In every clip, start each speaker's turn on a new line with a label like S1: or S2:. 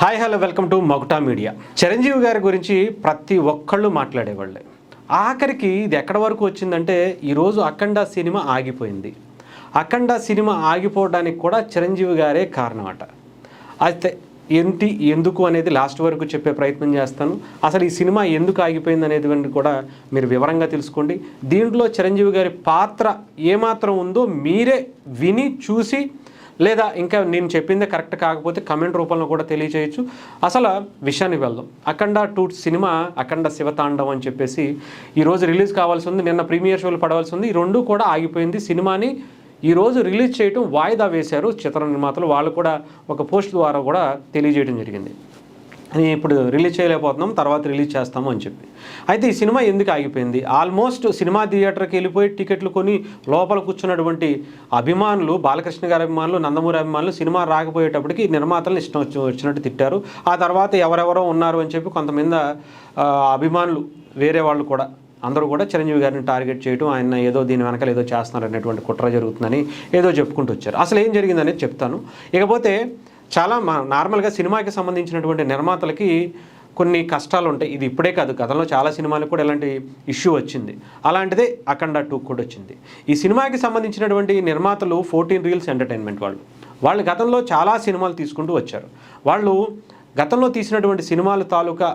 S1: Hi hello welcome to Maguta media Chiranjeevi గారి గురించి ప్రతి ఒక్కళ్ళు మాట్లాడేవాళ్ళే. ఆఖరికి ఇది ఎక్కడి వరకు వచ్చిందంటే ఈరోజు అఖండ సినిమా ఆగిపోయింది. అఖండ సినిమా ఆగిపోవడానికి కూడా చిరంజీవి గారే కారణం అట అయితే ఏంటి ఎందుకు అనేది లాస్ట్ వరకు చెప్పే ప్రయత్నం చేస్తాను. అసలు ఈ సినిమా ఎందుకు ఆగిపోయింది అనేది కూడా మీరు వివరంగా తెలుసుకోండి. దీంట్లో చిరంజీవి గారి పాత్ర ఏమాత్రం ఉందో మీరే విని చూసి లేదా ఇంకా నేను చెప్పిందే కరెక్ట్ కాకపోతే కమెంట్ రూపంలో కూడా తెలియచేయచ్చు అసలు విషయానికి వెళ్దాం. అఖండ టూ సినిమా అఖండ శివతాండం అని చెప్పేసి ఈరోజు రిలీజ్ కావాల్సి ఉంది. నిన్న ప్రీమియర్ షోలు పడవలసి ఉంది. ఈ రెండు కూడా ఆగిపోయింది. సినిమాని ఈరోజు రిలీజ్ చేయటం వాయిదా వేశారు చిత్ర నిర్మాతలు. వాళ్ళు కూడా ఒక పోస్ట్ ద్వారా కూడా తెలియజేయడం జరిగింది. ఇప్పుడు రిలీజ్ చేయలేకపోతున్నాం తర్వాత రిలీజ్ చేస్తాము అని చెప్పి. అయితే ఈ సినిమా ఎందుకు ఆగిపోయింది? ఆల్మోస్ట్ సినిమా థియేటర్కి వెళ్ళిపోయి టికెట్లు కొని లోపల కూర్చున్నటువంటి అభిమానులు బాలకృష్ణ గారి అభిమానులు నందమూరి అభిమానులు సినిమా రాకపోయేటప్పటికి నిర్మాతలను ఇష్టం వచ్చినట్టు తిట్టారు. ఆ తర్వాత ఎవరెవరో ఉన్నారు అని చెప్పి కొంతమంది అభిమానులు వేరే వాళ్ళు కూడా అందరూ కూడా చిరంజీవి గారిని టార్గెట్ చేయడం ఆయన ఏదో దీని వెనకాల ఏదో చేస్తున్నారు అనేటువంటి కుట్ర జరుగుతుందని ఏదో చెప్పుకుంటూ వచ్చారు. అసలు ఏం జరిగిందనేది చెప్తాను. ఇకపోతే చాలా మా నార్మల్గా సినిమాకి సంబంధించినటువంటి నిర్మాతలకి కొన్ని కష్టాలు ఉంటాయి ఇది ఇప్పుడే కాదు గతంలో చాలా సినిమాలకు కూడా ఇలాంటి ఇష్యూ వచ్చింది. అలాంటిదే అఖండ టూ కూడా వచ్చింది. ఈ సినిమాకి సంబంధించినటువంటి నిర్మాతలు ఫోర్టీన్ రీల్స్ ఎంటర్టైన్మెంట్ వాళ్ళు. వాళ్ళు గతంలో చాలా సినిమాలు తీసుకుంటూ వచ్చారు. వాళ్ళు గతంలో తీసినటువంటి సినిమాల తాలూకా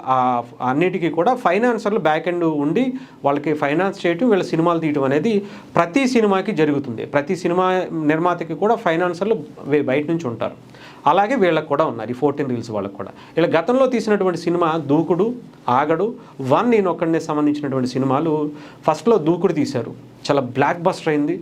S1: అన్నిటికీ కూడా ఫైనాన్సర్లు బ్యాక్ ఎండ్ ఉండి వాళ్ళకి ఫైనాన్స్ చేయటం వీళ్ళ సినిమాలు తీయటం అనేది ప్రతి సినిమాకి జరుగుతుంది. ప్రతి సినిమా నిర్మాతకి కూడా ఫైనాన్సర్లు బయట నుంచి ఉంటారు. అలాగే వీళ్ళకి కూడా ఉన్నారు ఈ ఫోర్టీన్ రీల్స్ వాళ్ళకి కూడా. వీళ్ళ గతంలో తీసినటువంటి సినిమా దూకుడు ఆగడు వన్ నేను ఒక్కడినే సంబంధించినటువంటి సినిమాలు ఫస్ట్లో దూకుడు తీశారు. చాలా బ్లాక్ బస్టర్ అయింది.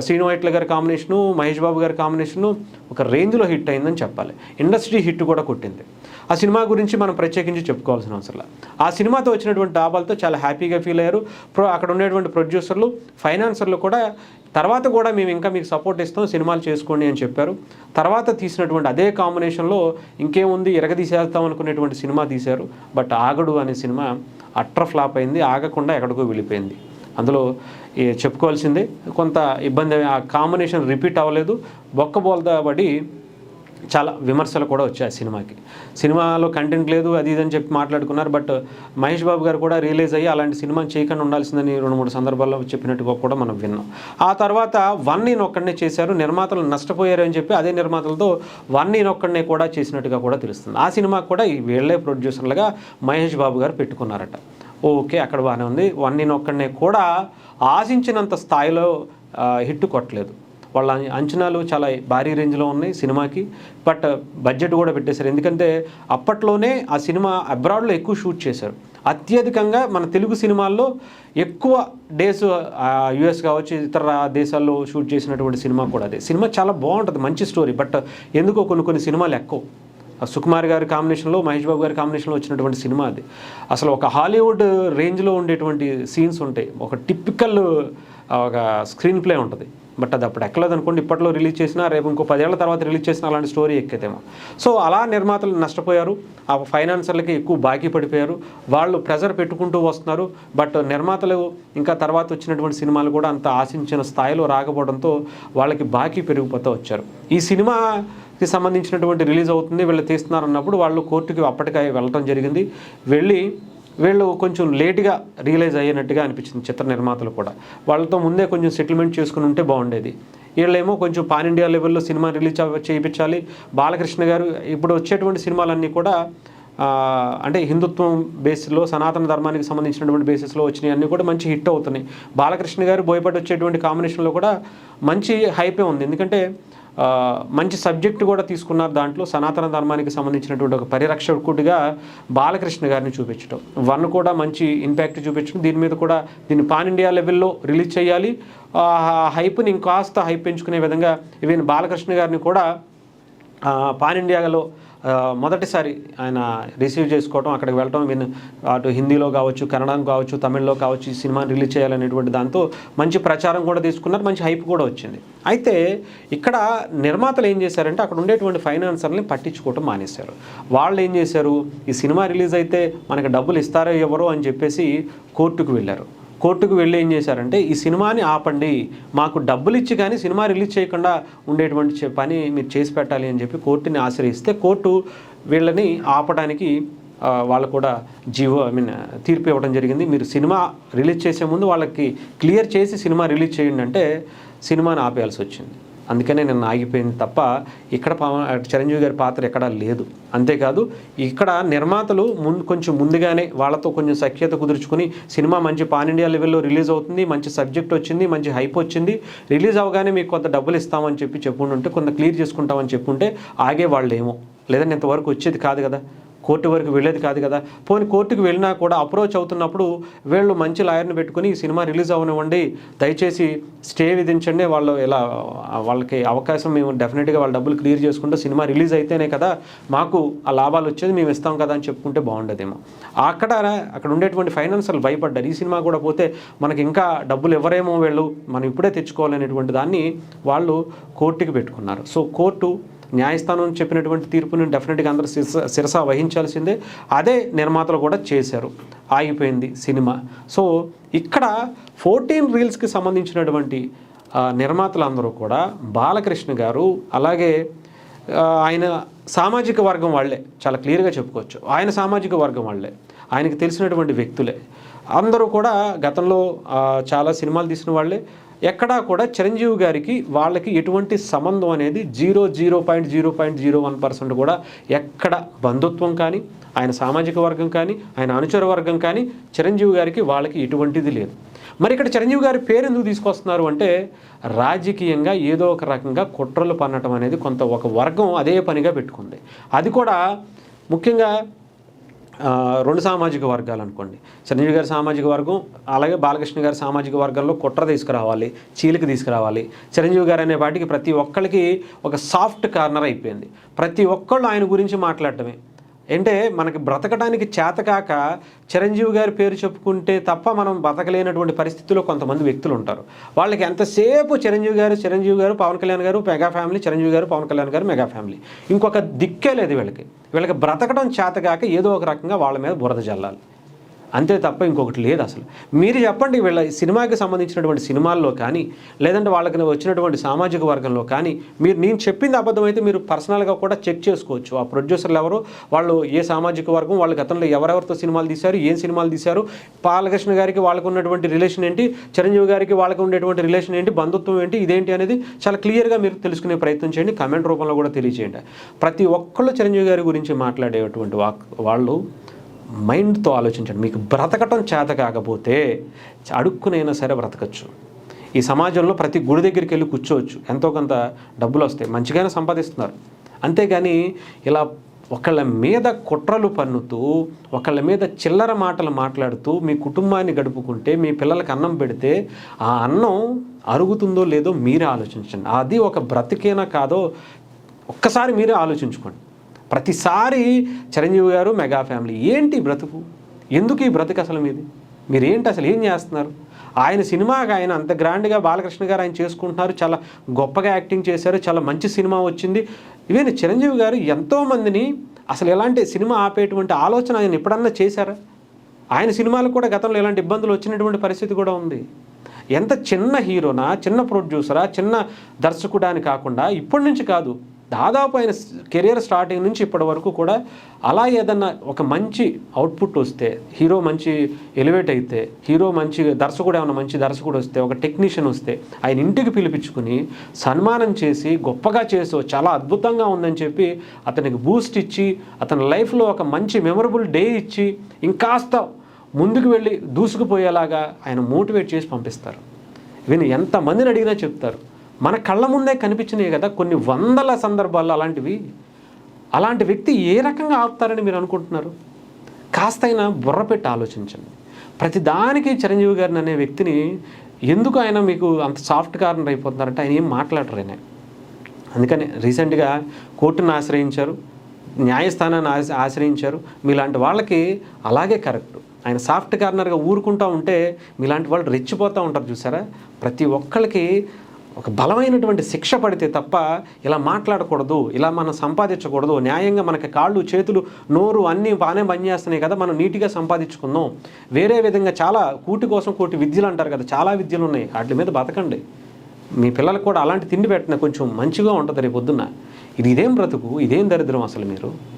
S1: శ్రీను వైట్ల గారి కాంబినేషను మహేష్ బాబు గారి కాంబినేషను ఒక రేంజ్లో హిట్ అయిందని చెప్పాలి. ఇండస్ట్రీ హిట్ కూడా కొట్టింది. ఆ సినిమా గురించి మనం ప్రత్యేకించి చెప్పుకోవాల్సిన అవసరం ఆ సినిమాతో వచ్చినటువంటి డాబాలతో చాలా హ్యాపీగా ఫీల్ అయ్యారు. ప్రో అక్కడ ఉండేటువంటి ప్రొడ్యూసర్లు ఫైనాన్సర్లు కూడా తర్వాత కూడా మేము ఇంకా మీకు సపోర్ట్ ఇస్తాం సినిమాలు చేసుకోండి అని చెప్పారు. తర్వాత తీసినటువంటి అదే కాంబినేషన్లో ఇంకేముంది ఎరగదీసేస్తాం అనుకునేటువంటి సినిమా తీశారు. బట్ ఆగడు అనే సినిమా అట్ర ఫ్లాప్ అయింది ఆగకుండా ఎక్కడికో వెళ్ళిపోయింది. అందులో ఈ చెప్పుకోవాల్సిందే కొంత ఇబ్బంది ఆ కాంబినేషన్ రిపీట్ అవ్వలేదు. బొక్కబోల్దా పడి చాలా విమర్శలు కూడా వచ్చాయి ఆ సినిమాకి. సినిమాలో కంటెంట్ లేదు అది ఇది అని చెప్పి మాట్లాడుకున్నారు బట్ మహేష్ బాబు గారు కూడా రియలైజ్ అయ్యి అలాంటి సినిమా చేయకుండా ఉండాల్సిందని రెండు మూడు సందర్భాల్లో చెప్పినట్టుగా కూడా మనం విన్నాం. ఆ తర్వాత వన్ నేను ఒక్కడనే చేశారు నిర్మాతలు నష్టపోయారు అని చెప్పి అదే నిర్మాతలతో వన్ నేను ఒక్కడనే కూడా చేసినట్టుగా కూడా తెలుస్తుంది. ఆ సినిమా కూడా ఈ వీళ్ళే ప్రొడ్యూసర్లుగా మహేష్ బాబు గారు పెట్టుకున్నారట. ఓకే అక్కడ బాగానే ఉంది. వన్ నేను ఒక్కడనే కూడా ఆశించినంత స్థాయిలో హిట్ కొట్టలేదు. వాళ్ళ అంచనాలు చాలా భారీ రేంజ్లో ఉన్నాయి సినిమాకి. బట్ బడ్జెట్ కూడా పెట్టేశారు. ఎందుకంటే అప్పట్లోనే ఆ సినిమా అబ్రాడ్లో ఎక్కువ షూట్ చేశారు. అత్యధికంగా మన తెలుగు సినిమాల్లో ఎక్కువ డేస్ యుఎస్ కావచ్చు ఇతర దేశాల్లో షూట్ చేసినటువంటి సినిమా కూడా అదే. సినిమా చాలా బాగుంటుంది మంచి స్టోరీ. బట్ ఎందుకో కొన్ని కొన్ని సినిమాలు ఎక్కువ. సుకుమార్ గారి కాంబినేషన్లో మహేష్ బాబు గారి కాంబినేషన్లో వచ్చినటువంటి సినిమా అది. అసలు ఒక హాలీవుడ్ రేంజ్లో ఉండేటువంటి సీన్స్ ఉంటాయి. ఒక టిపికల్ ఒక స్క్రీన్ ప్లే ఉంటుంది. బట్ అది అప్పుడు ఎక్కలేదు అనుకోండి. ఇప్పట్లో రిలీజ్ చేసినా రేపు ఇంకో పదేళ్ళ తర్వాత రిలీజ్ చేసిన అలాంటి స్టోరీ ఎక్కేదేమో. సో అలా నిర్మాతలు నష్టపోయారు. ఆ ఫైనాన్సర్లకి ఎక్కువ బాకీ పడిపోయారు. వాళ్ళు ప్రెజర్ పెట్టుకుంటూ వస్తున్నారు. బట్ నిర్మాతలు ఇంకా తర్వాత వచ్చినటువంటి సినిమాలు కూడా అంత ఆశించిన స్థాయిలో రాకపోవడంతో వాళ్ళకి బాకీ పెరిగిపోతూ వచ్చారు. ఈ సినిమా కి సంబంధించినటువంటి రిలీజ్ అవుతుంది వీళ్ళు తీస్తున్నారు అన్నప్పుడు వాళ్ళు కోర్టుకి అప్పటికే వెళ్ళటం జరిగింది. వెళ్ళి వీళ్ళు కొంచెం లేట్గా రియలైజ్ అయ్యినట్టుగా అనిపించింది చిత్ర నిర్మాతలు కూడా. వాళ్ళతో ముందే కొంచెం సెటిల్మెంట్ చేసుకుని ఉంటే బాగుండేది. వీళ్ళేమో కొంచెం పాన్ ఇండియా లెవెల్లో సినిమా రిలీజ్ చేయించాలి. బాలకృష్ణ గారు ఇప్పుడు వచ్చేటువంటి సినిమాలన్నీ కూడా అంటే హిందుత్వం బేస్లో సనాతన ధర్మానికి సంబంధించినటువంటి బేసిస్లో వచ్చినాయి అన్నీ కూడా మంచి హిట్ అవుతున్నాయి. బాలకృష్ణ గారు బోయపాటి వచ్చేటువంటి కాంబినేషన్లో కూడా మంచి హైపే ఉంది. ఎందుకంటే మంచి సబ్జెక్ట్ కూడా తీసుకున్నారు దాంట్లో. సనాతన ధర్మానికి సంబంధించినటువంటి ఒక పరిరక్షకుడిగా బాలకృష్ణ గారిని చూపించడం వన్ కూడా మంచి ఇంపాక్ట్ చూపించడం దీని మీద కూడా దీన్ని పాన్ ఇండియా లెవెల్లో రిలీజ్ చేయాలి. హైప్ని ఇంకాస్త హైప్ పెంచుకునే విధంగా ఈవెన్ బాలకృష్ణ గారిని కూడా పాన్ ఇండియాలో మొదటిసారి ఆయన రిసీవ్ చేసుకోవడం అక్కడికి వెళ్ళడం విన్ అటు హిందీలో కావచ్చు కన్నడం కావచ్చు తమిళ్ళో కావచ్చు ఈ సినిమాని రిలీజ్ చేయాలనేటువంటి దాంతో మంచి ప్రచారం కూడా తీసుకున్నారు మంచి హైప్ కూడా వచ్చింది. అయితే ఇక్కడ నిర్మాతలు ఏం చేశారంటే అక్కడ ఉండేటువంటి ఫైనాన్సర్ని పట్టించుకోవటం మానేశారు. వాళ్ళు ఏం చేశారు ఈ సినిమా రిలీజ్ అయితే మనకి డబ్బులు ఇస్తారో ఎవరో అని చెప్పేసి కోర్టుకు వెళ్ళారు. కోర్టుకు వెళ్ళి ఏం చేశారంటే ఈ సినిమాని ఆపండి మాకు డబ్బులు ఇచ్చి కానీ సినిమా రిలీజ్ చేయకుండా ఉండేటువంటి పని మీరు చేసి పెట్టాలి అని చెప్పి కోర్టుని ఆశ్రయిస్తే కోర్టు వీళ్ళని ఆపడానికి వాళ్ళు కూడా జీవో ఐ మీన్ తీర్పు ఇవ్వడం జరిగింది. మీరు సినిమా రిలీజ్ చేసే ముందు వాళ్ళకి క్లియర్ చేసి సినిమా రిలీజ్ చేయండి అంటే సినిమాని ఆపేయాల్సి వచ్చింది. అందుకనే నేను ఆగిపోయింది తప్ప ఇక్కడ పవన్ చిరంజీవి గారి పాత్ర ఎక్కడా లేదు. అంతేకాదు ఇక్కడ నిర్మాతలు ముందు కొంచెం ముందుగానే వాళ్ళతో కొంచెం సఖ్యత కుదుర్చుకుని సినిమా మంచి పాన్ ఇండియా లెవెల్లో రిలీజ్ అవుతుంది మంచి సబ్జెక్ట్ వచ్చింది మంచి హైప్ వచ్చింది. రిలీజ్ అవగానే మీకు కొంత డబ్బులు ఇస్తామని చెప్పి చెప్పుకుంటుంటే కొంత క్లియర్ చేసుకుంటామని చెప్పుంటే ఆగే వాళ్ళు ఏమో లేదంటే ఇంతవరకు వచ్చేది కాదు కదా. కోర్టు వరకు వెళ్ళేది కాదు కదా. పోనీ కోర్టుకు వెళ్ళినా కూడా అప్రోచ్ అవుతున్నప్పుడు వీళ్ళు మంచి లాయర్ని పెట్టుకుని ఈ సినిమా రిలీజ్ అవనివ్వండి. దయచేసి స్టే విధించండి. వాళ్ళు ఇలా వాళ్ళకి అవకాశం మేము డెఫినెట్గా వాళ్ళ డబ్బులు క్లియర్ చేసుకుంటూ సినిమా రిలీజ్ అయితేనే కదా మాకు ఆ లాభాలు వచ్చేది మేము ఇస్తాం కదా అని చెప్పుకుంటే బాగుండేదేమో. అక్కడ అక్కడ ఉండేటువంటి ఫైనాన్షియల్ భయపడ్డారు. ఈ సినిమా కూడా పోతే మనకి ఇంకా డబ్బులు ఎవరేమో వీళ్ళు మనం ఇప్పుడే తెచ్చుకోవాలనేటువంటి దాన్ని వాళ్ళు కోర్టుకి పెట్టుకున్నారు. సో కోర్టు న్యాయస్థానం చెప్పినటువంటి తీర్పుని డెఫినెట్గా అందరూ శిరస శిరస వహించాల్సిందే. అదే నిర్మాతలు కూడా చేశారు. ఆగిపోయింది సినిమా. సో ఇక్కడ ఫోర్టీన్ రీల్స్కి సంబంధించినటువంటి నిర్మాతలందరూ కూడా బాలకృష్ణ గారు అలాగే ఆయన సామాజిక వర్గం వాళ్ళే. చాలా క్లియర్గా చెప్పుకోవచ్చు. ఆయన సామాజిక వర్గం వాళ్ళే. ఆయనకు తెలిసినటువంటి వ్యక్తులే. అందరూ కూడా గతంలో చాలా సినిమాలు తీసిన వాళ్ళే. ఎక్కడా కూడా చిరంజీవి గారికి వాళ్ళకి ఎటువంటి సంబంధం అనేది zero zero point zero point zero one percent కూడా ఎక్కడ బంధుత్వం కానీ ఆయన సామాజిక వర్గం కానీ ఆయన అనుచర వర్గం కానీ చిరంజీవి గారికి వాళ్ళకి ఎటువంటిది లేదు. మరి ఇక్కడ చిరంజీవి గారి పేరు ఎందుకు తీసుకొస్తున్నారు అంటే రాజకీయంగా ఏదో ఒక రకంగా కుట్రలు పన్నటం అనేది కొంత ఒక వర్గం అదే పనిగా పెట్టుకుంది. అది కూడా ముఖ్యంగా రెండు సామాజిక వర్గాలు అనుకోండి. చిరంజీవి గారి సామాజిక వర్గం అలాగే బాలకృష్ణ గారి సామాజిక వర్గాల్లో కుట్ర తీసుకురావాలి చీలిక తీసుకురావాలి. చిరంజీవి గారు అనే వాటికి ప్రతి ఒక్కరికి ఒక సాఫ్ట్ కార్నర్ అయిపోయింది. ప్రతి ఒక్కళ్ళు ఆయన గురించి మాట్లాడటమే. అంటే మనకి బ్రతకడానికి చేతకాక చిరంజీవి గారి పేరు చెప్పుకుంటే తప్ప మనం బ్రతకలేనటువంటి పరిస్థితిలో కొంతమంది వ్యక్తులు ఉంటారు. వాళ్ళకి ఎంతసేపు చిరంజీవి గారు చిరంజీవి గారు పవన్ కళ్యాణ్ గారు మెగా ఫ్యామిలీ చిరంజీవి గారు పవన్ కళ్యాణ్ గారు మెగా ఫ్యామిలీ. ఇంకొక దిక్కే లేదు వీళ్ళకి. వీళ్ళకి బ్రతకడం చేతకాక ఏదో ఒక రకంగా వాళ్ళ మీద బురద జల్లాలి. అంతే తప్ప ఇంకొకటి లేదు అసలు. మీరు చెప్పండి వీళ్ళ సినిమాకి సంబంధించినటువంటి సినిమాల్లో కానీ లేదంటే వాళ్ళకి వచ్చినటువంటి సామాజిక వర్గంలో కానీ మీరు నేను చెప్పింది అబద్ధం అయితే మీరు పర్సనల్గా కూడా చెక్ చేసుకోవచ్చు. ఆ ప్రొడ్యూసర్లు ఎవరు వాళ్ళు ఏ సామాజిక వర్గం వాళ్ళ గతంలో ఎవరెవరితో సినిమాలు తీశారు ఏం సినిమాలు తీశారు బాలకృష్ణ గారికి వాళ్ళకు ఉన్నటువంటి రిలేషన్ ఏంటి చిరంజీవి గారికి వాళ్ళకు ఉండేటువంటి రిలేషన్ ఏంటి బంధుత్వం ఏంటి ఇదేంటి అనేది చాలా క్లియర్గా మీరు తెలుసుకునే ప్రయత్నం చేయండి కామెంట్ రూపంలో కూడా తెలియజేయండి. ప్రతి ఒక్కళ్ళు చిరంజీవి గారి గురించి మాట్లాడేటువంటి వాళ్ళు మైండ్తో ఆలోచించండి. మీకు బ్రతకటం చేత కాకపోతే అడుక్కునైనా సరే బ్రతకచ్చు. ఈ సమాజంలో ప్రతి గుడి దగ్గరికి వెళ్ళి కూర్చోవచ్చు. ఎంతో కొంత డబ్బులు వస్తాయి. మంచిగానే సంపాదిస్తున్నారు. అంతేగాని ఇలా ఒకళ్ళ మీద కుట్రలు పన్నుతూ ఒకళ్ళ మీద చిల్లర మాటలు మాట్లాడుతూ మీ కుటుంబాన్ని గడుపుకుంటే మీ పిల్లలకి అన్నం పెడితే ఆ అన్నం అరుగుతుందో లేదో మీరే ఆలోచించండి. అది ఒక బ్రతికేనా కాదో ఒక్కసారి మీరే ఆలోచించుకోండి. ప్రతిసారి చిరంజీవి గారు మెగా ఫ్యామిలీ ఏంటి బ్రతుకు? ఎందుకు ఈ బ్రతుకు అసలు మీది? మీరేంటి అసలు ఏం చేస్తున్నారు? ఆయన సినిమాగా ఆయన అంత గ్రాండ్గా బాలకృష్ణ గారు ఆయన చేసుకుంటున్నారు చాలా గొప్పగా యాక్టింగ్ చేశారు చాలా మంచి సినిమా వచ్చింది. ఇవేనా చిరంజీవి గారు ఎంతోమందిని అసలు ఎలాంటి సినిమా ఆపేటువంటి ఆలోచన ఆయన ఎప్పుడన్నా చేశారా? ఆయన సినిమాలకు కూడా గతంలో ఎలాంటి ఇబ్బందులు వచ్చినటువంటి పరిస్థితి కూడా ఉంది. ఎంత చిన్న హీరోనా చిన్న ప్రొడ్యూసరా చిన్న దర్శకుడా అని కాకుండా ఇప్పటి నుంచి కాదు దాదాపు ఆయన కెరియర్ స్టార్టింగ్ నుంచి ఇప్పటి వరకు కూడా అలా ఏదన్నా ఒక మంచి అవుట్పుట్ వస్తే హీరో మంచి ఎలివేట్ అయితే హీరో మంచి దర్శకుడు ఏమైనా మంచి దర్శకుడు వస్తే ఒక టెక్నీషియన్ వస్తే ఆయన ఇంటికి పిలిపించుకుని సన్మానం చేసి గొప్పగా చేసో చాలా అద్భుతంగా ఉందని చెప్పి అతనికి బూస్ట్ ఇచ్చి అతని లైఫ్లో ఒక మంచి మెమరబుల్ డే ఇచ్చి ఇంకాస్త ముందుకు వెళ్ళి దూసుకుపోయేలాగా ఆయన మోటివేట్ చేసి పంపిస్తారు. విని ఎంతమందిని అడిగినా చెప్తారు. మన కళ్ళ ముందే కనిపించినాయి కదా కొన్ని వందల సందర్భాల్లో అలాంటివి. అలాంటి వ్యక్తి ఏ రకంగా ఆపుతారని మీరు అనుకుంటున్నారు? కాస్తైనా బుర్ర పెట్టి ఆలోచించండి. ప్రతి దానికి చిరంజీవి గారిని అనే వ్యక్తిని ఎందుకు ఆయన మీకు అంత సాఫ్ట్ కార్నర్ అయిపోతున్నారంటే ఆయన ఏం మాట్లాడరు ఆయన. అందుకని రీసెంట్గా కోర్టును ఆశ్రయించారు న్యాయస్థానాన్ని ఆశ ఆశ్రయించారు. మీలాంటి వాళ్ళకి అలాగే కరెక్ట్. ఆయన సాఫ్ట్ కార్నర్గా ఊరుకుంటూ ఉంటే మీలాంటి వాళ్ళు రెచ్చిపోతూ ఉంటారు చూసారా? ప్రతి ఒక్కళ్ళకి ఒక బలమైనటువంటి శిక్ష పడితే తప్ప ఇలా మాట్లాడకూడదు ఇలా మనం సంపాదించకూడదు. న్యాయంగా మనకి కాళ్ళు చేతులు నోరు అన్నీ బాగానే పనిచేస్తున్నాయి కదా మనం నీట్గా సంపాదించుకుందాం. వేరే విధంగా చాలా కూటి కోసం కోటి విద్యలు అంటారు కదా చాలా విద్యలు ఉన్నాయి. వాటి మీద బతకండి. మీ పిల్లలకు కూడా అలాంటి తిండి పెట్టిన కొంచెం మంచిగా ఉంటుంది రేపు పొద్దున్న. ఇది ఇదేం బ్రతుకు? ఇదేం దరిద్రం అసలు మీరు?